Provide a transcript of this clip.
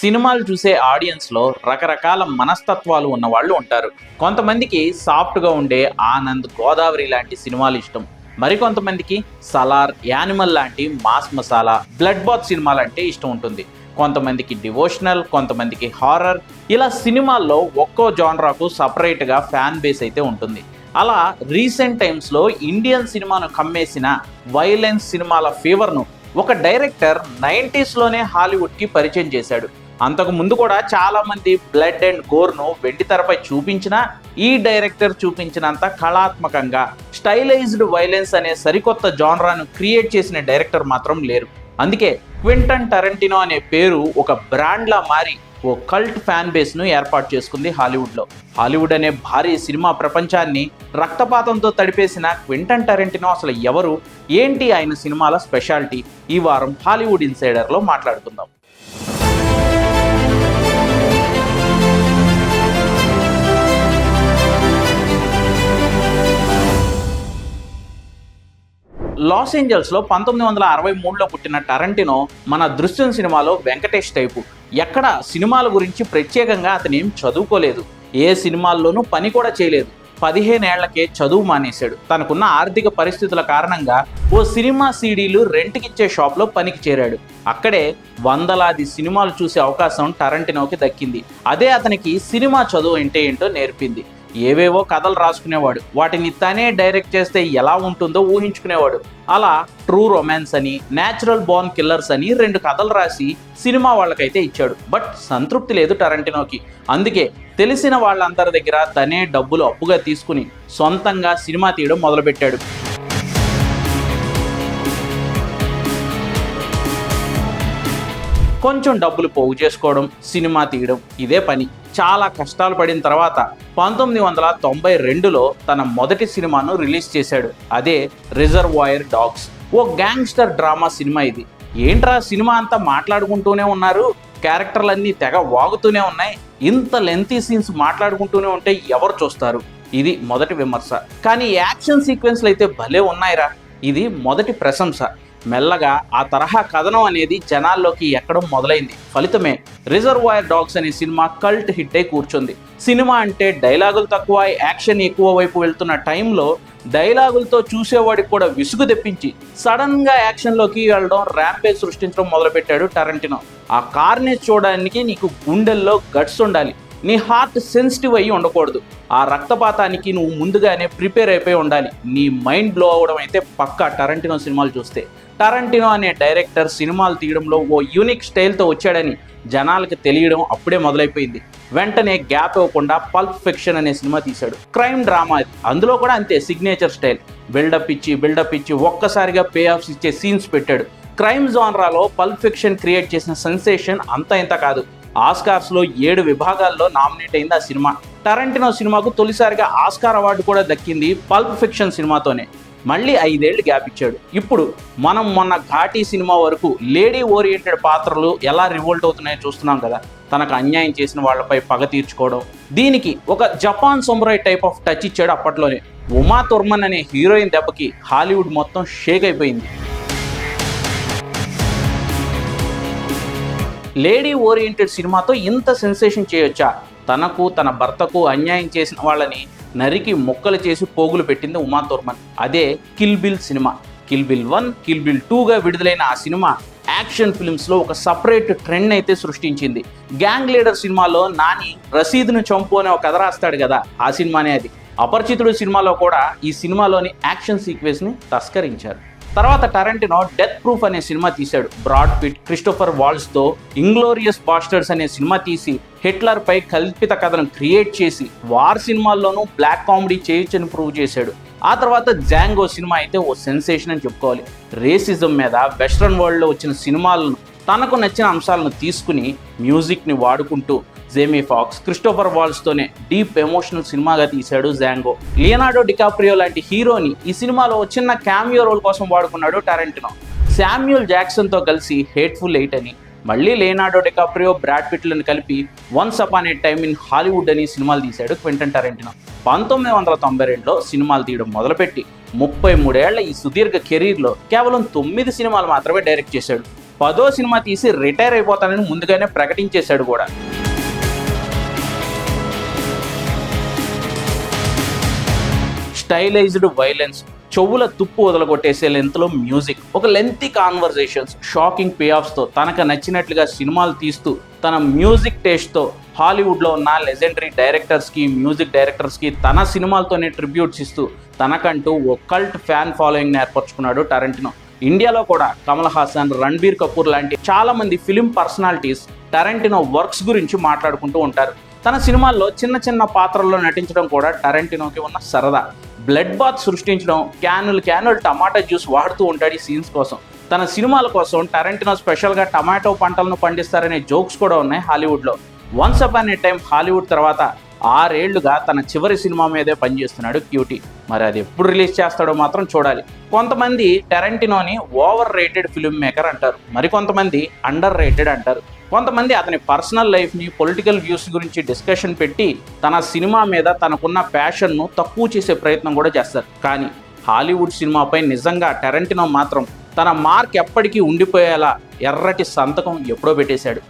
సినిమాలు చూసే ఆడియన్స్లో రకరకాల మనస్తత్వాలు ఉన్నవాళ్ళు ఉంటారు. కొంతమందికి సాఫ్ట్గా ఉండే ఆనంద్ గోదావరి లాంటి సినిమాలు ఇష్టం. మరికొంతమందికి సలార్ యానిమల్ లాంటి మాస్ మసాలా బ్లడ్ బాత్ సినిమాలు అంటే ఇష్టం ఉంటుంది. కొంతమందికి డివోషనల్ కొంతమందికి హారర్. ఇలా సినిమాల్లో ఒక్కో జానరాకు సపరేట్గా ఫ్యాన్ బేస్ అయితే ఉంటుంది. అలా రీసెంట్ టైమ్స్లో ఇండియన్ సినిమాను కమ్మేసిన వైలెన్స్ సినిమాల ఫీవర్ను ఒక డైరెక్టర్ నైంటీస్లోనే హాలీవుడ్కి పరిచయం చేశాడు. అంతకు ముందు కూడా చాలా మంది బ్లడ్ అండ్ గోర్ను వెండి తెరపై చూపించినా ఈ డైరెక్టర్ చూపించినంత కళాత్మకంగా స్టైలైజ్డ్ వైలెన్స్ అనే సరికొత్త జానరాను క్రియేట్ చేసిన డైరెక్టర్ మాత్రం లేరు. అందుకే క్వింటన్ టరెంటినో అనే పేరు ఒక బ్రాండ్లా మారి ఓ కల్ట్ ఫ్యాన్ బేస్ను ఏర్పాటు చేసుకుంది హాలీవుడ్లో హాలీవుడ్ అనే భారీ సినిమా ప్రపంచాన్ని రక్తపాతంతో తడిపేసిన క్వింటన్ టరెంటినో అసలు ఎవరు? ఏంటి ఆయన సినిమాల స్పెషాలిటీ ఈ వారం హాలీవుడ్ ఇన్సైడర్లో మాట్లాడుకుందాం. లాస్ ఏంజల్స్లో పంతొమ్మిది వందల అరవై మూడులో పుట్టిన టరంటినో మన దృశ్యం సినిమాలో వెంకటేష్ టైపు. ఎక్కడ సినిమాల గురించి ప్రత్యేకంగా అతను ఏం చదువుకోలేదు. ఏ సినిమాల్లోనూ పని కూడా చేయలేదు. పదిహేనేళ్ళకే చదువు మానేశాడు. తనకున్న ఆర్థిక పరిస్థితుల కారణంగా ఓ సినిమా సీడీలు రెంట్కిచ్చే షాప్లో పనికి చేరాడు. అక్కడే వందలాది సినిమాలు చూసే అవకాశం టరంటినోకి దక్కింది. అదే అతనికి సినిమా చదువు అంటే ఏంటో నేర్పింది. ఏవేవో కథలు రాసుకునేవాడు. వాటిని తనే డైరెక్ట్ చేస్తే ఎలా ఉంటుందో ఊహించుకునేవాడు. అలా ట్రూ రొమాన్స్ అని న్యాచురల్ బోర్న్ కిల్లర్స్ అని రెండు కథలు రాసి సినిమా వాళ్ళకైతే ఇచ్చాడు. బట్ సంతృప్తి లేదు టరంటినోకి. అందుకే తెలిసిన వాళ్ళందరి దగ్గర తనే డబ్బులు అప్పుగా తీసుకుని సొంతంగా సినిమా తీయడం మొదలుపెట్టాడు. కొంచెం డబ్బులు పోగు చేసుకోవడం సినిమా తీయడం ఇదే పని. చాలా కష్టాలు పడిన తర్వాత పంతొమ్మిది వందల తొంభై రెండులో తన మొదటి సినిమాను రిలీజ్ చేశాడు. అదే రిజర్వాయర్ డాగ్స్. ఓ గ్యాంగ్స్టర్ డ్రామా సినిమా ఇది. ఏంట్రా సినిమా అంతా మాట్లాడుకుంటూనే ఉన్నారు? క్యారెక్టర్లన్నీ తెగ వాగుతూనే ఉన్నాయి. ఇంత లెంతీ సీన్స్ మాట్లాడుకుంటూనే ఉంటే ఎవరు చూస్తారు? ఇది మొదటి విమర్శ. కానీ యాక్షన్ సీక్వెన్స్లు అయితే భలే ఉన్నాయిరా. ఇది మొదటి ప్రశంస. మెల్లగా ఆ తరహా కథనం అనేది జనాల్లోకి ఎక్కడం మొదలైంది. ఫలితమే రిజర్వాయర్ డాగ్స్ అనే సినిమా కల్ట్ హిట్ అయి కూర్చుంది. సినిమా అంటే డైలాగులు తక్కువ యాక్షన్ ఎక్కువ వైపు వెళ్తున్న టైంలో డైలాగులతో చూసేవాడికి కూడా విసుగు తెప్పించి సడన్గా యాక్షన్లోకి వెళ్ళడం ర్యాంపేజ్ సృష్టించడం మొదలుపెట్టాడు టరంటినో. ఆ కార్ని చూడడానికి నీకు గుండెల్లో గట్స్ ఉండాలి. నీ హార్ట్ సెన్సిటివ్ అయ్యి ఉండకూడదు. ఆ రక్తపాతానికి నువ్వు ముందుగానే ప్రిపేర్ అయిపోయి ఉండాలి. నీ మైండ్ బ్లో అవడం అయితే పక్కా టరంటినో సినిమాలు చూస్తే. టరంటినో అనే డైరెక్టర్ సినిమాలు తీయడంలో ఓ యూనిక్ స్టైల్తో వచ్చాడని జనాలకు తెలియడం అప్పుడే మొదలైపోయింది. వెంటనే గ్యాప్ ఇవ్వకుండా పల్ప్ ఫిక్షన్ అనే సినిమా తీశాడు. క్రైమ్ డ్రామా అది. అందులో కూడా అంతే సిగ్నేచర్ స్టైల్ బిల్డప్ ఇచ్చి బిల్డప్ ఇచ్చి ఒక్కసారిగా పే ఆఫ్స్ ఇచ్చే సీన్స్ పెట్టాడు. క్రైమ్ జాన్రాలో పల్ప్ ఫిక్షన్ క్రియేట్ చేసిన సెన్సేషన్ అంత ఇంత కాదు. ఆస్కార్స్లో ఏడు విభాగాల్లో నామినేట్ అయింది ఆ సినిమా. టరంటినో సినిమాకు తొలిసారిగా ఆస్కార్ అవార్డు కూడా దక్కింది పల్ప్ ఫిక్షన్ సినిమాతోనే. మళ్ళీ ఐదేళ్ళు గ్యాప్ ఇచ్చాడు. ఇప్పుడు మనం మొన్న ఘాటీ సినిమా వరకు లేడీ ఓరియంటెడ్ పాత్రలు ఎలా రివోల్ట్ అవుతున్నాయో చూస్తున్నాం కదా. తనకు అన్యాయం చేసిన వాళ్ళపై పగ తీర్చుకోవడం. దీనికి ఒక Japan samurai type of touch ఇచ్చాడు అప్పట్లోనే. ఉమా తుర్మన్ అనే హీరోయిన్ దెబ్బకి హాలీవుడ్ మొత్తం షేక్ అయిపోయింది. లేడీ ఓరియంటెడ్ సినిమాతో ఇంత సెన్సేషన్ చేయొచ్చా? తనకు తన భర్తకు అన్యాయం చేసిన వాళ్ళని నరికి మొక్కలు చేసి పోగులు పెట్టింది ఉమా తుర్మన్. అదే kill bill cinema. Kill bill one kill bill టూగా విడుదలైన ఆ సినిమా యాక్షన్ ఫిల్మ్స్లో ఒక సపరేట్ ట్రెండ్ అయితే సృష్టించింది. గ్యాంగ్ లీడర్ సినిమాలో నాని రసీదును చంపు అనే ఒక కథ రాస్తాడు కదా ఆ సినిమానే అది. అపరిచితుడు సినిమాలో కూడా ఈ సినిమాలోని యాక్షన్ సీక్వెన్స్ని తస్కరించారు. తర్వాత టరెంటినో డెత్ ప్రూఫ్ అనే సినిమా తీశాడు. బ్రాడ్ పిట్ క్రిస్టోఫర్ వాల్స్తో ఇంగ్లోరియస్ బాస్టర్స్ అనే సినిమా తీసి హిట్లర్ పై కల్పిత కథను క్రియేట్ చేసి వార్ సినిమాల్లోనూ బ్లాక్ కామెడీ చేయొచ్చని ప్రూవ్ చేశాడు. ఆ తర్వాత జాంగో సినిమా అయితే ఓ సెన్సేషన్ అని చెప్పుకోవాలి. రేసిజం మీద వెస్ట్రన్ వరల్డ్లో వచ్చిన సినిమాలను తనకు నచ్చిన అంశాలను తీసుకుని మ్యూజిక్ని వాడుకుంటూ జేమీ ఫాక్స్ క్రిస్టోఫర్ వాల్స్తోనే డీప్ ఎమోషనల్ సినిమాగా తీశాడు జాంగో లియనార్డో డికాప్రియో లాంటి హీరోని ఈ సినిమాలో చిన్న క్యామియో రోల్ కోసం వాడుకున్నాడు టారెంటినో శామ్యూల్ జాక్సన్తో కలిసి హేట్ఫుల్ ఎయిట్ అని మళ్ళీ లేనార్డో డికాప్రియో బ్రాడ్ పిట్లను కలిపి once upon a time in Hollywood అని సినిమాలు తీశాడు క్వింటన్ టరెంటినో పంతొమ్మిది వందల తొంభై రెండులో సినిమాలు తీయడం మొదలుపెట్టి ముప్పై మూడేళ్ళ ఈ సుదీర్ఘ కెరీర్లో కేవలం తొమ్మిది సినిమాలు మాత్రమే డైరెక్ట్ చేశాడు. పదో సినిమా తీసి రిటైర్ అయిపోతానని ముందుగానే ప్రకటించేశాడు కూడా. స్టైలైజ్డ్ వైలెన్స్ చెవుల తుప్పు వదలగొట్టేసే లెంత్లో మ్యూజిక్ ఒక లెంతీ కాన్వర్జేషన్స్ షాకింగ్ పే ఆఫ్స్తో తనకు నచ్చినట్లుగా సినిమాలు తీస్తూ తన మ్యూజిక్ టేస్ట్తో హాలీవుడ్లో ఉన్న లెజెండరీ డైరెక్టర్స్కి మ్యూజిక్ డైరెక్టర్స్కి తన సినిమాలతోనే ట్రిబ్యూట్స్ ఇస్తూ తనకంటూ ఒక కల్ట్ ఫ్యాన్ ఫాలోయింగ్ ఏర్పరచుకున్నాడు టరెంటినో ఇండియాలో కూడా కమల్ హాసన్ రణబీర్ కపూర్ లాంటి చాలా మంది ఫిలిం పర్సనాలిటీస్ టరెంటినో వర్క్స్ గురించి మాట్లాడుకుంటూ ఉంటారు. తన సినిమాల్లో చిన్న చిన్న పాత్రల్లో నటించడం కూడా టరెంటినోకి ఉన్న సరదా. బ్లడ్ బాత్ సృష్టించడం క్యానులు క్యానులు టమాటా జ్యూస్ వాడుతూ ఉంటాడు ఈ సీన్స్ కోసం. తన సినిమాల కోసం టరెంటినో స్పెషల్గా టమాటో పంటలను పండిస్తారనే జోక్స్ కూడా ఉన్నాయి హాలీవుడ్లో once upon a time Hollywood తర్వాత ఆరేళ్ళుగా తన చివరి సినిమా మీదే పనిచేస్తున్నాడు క్యూటీ. మరి అది ఎప్పుడు రిలీజ్ చేస్తాడో మాత్రం చూడాలి. కొంతమంది టెరంటినోని ఓవర్ రేటెడ్ ఫిల్మ్ మేకర్ అంటారు. మరి కొంతమంది అండర్ రేటెడ్ అంటారు. కొంతమంది అతని పర్సనల్ లైఫ్ని పొలిటికల్ వ్యూస్ గురించి డిస్కషన్ పెట్టి తన సినిమా మీద తనకున్న ప్యాషన్ను తక్కువ చేసే ప్రయత్నం కూడా చేస్తారు. కానీ హాలీవుడ్ సినిమాపై నిజంగా టెరంటినో మాత్రం తన మార్క్ ఎప్పటికీ ఉండిపోయేలా ఎర్రటి సంతకం ఎప్పుడో పెట్టేశాడు.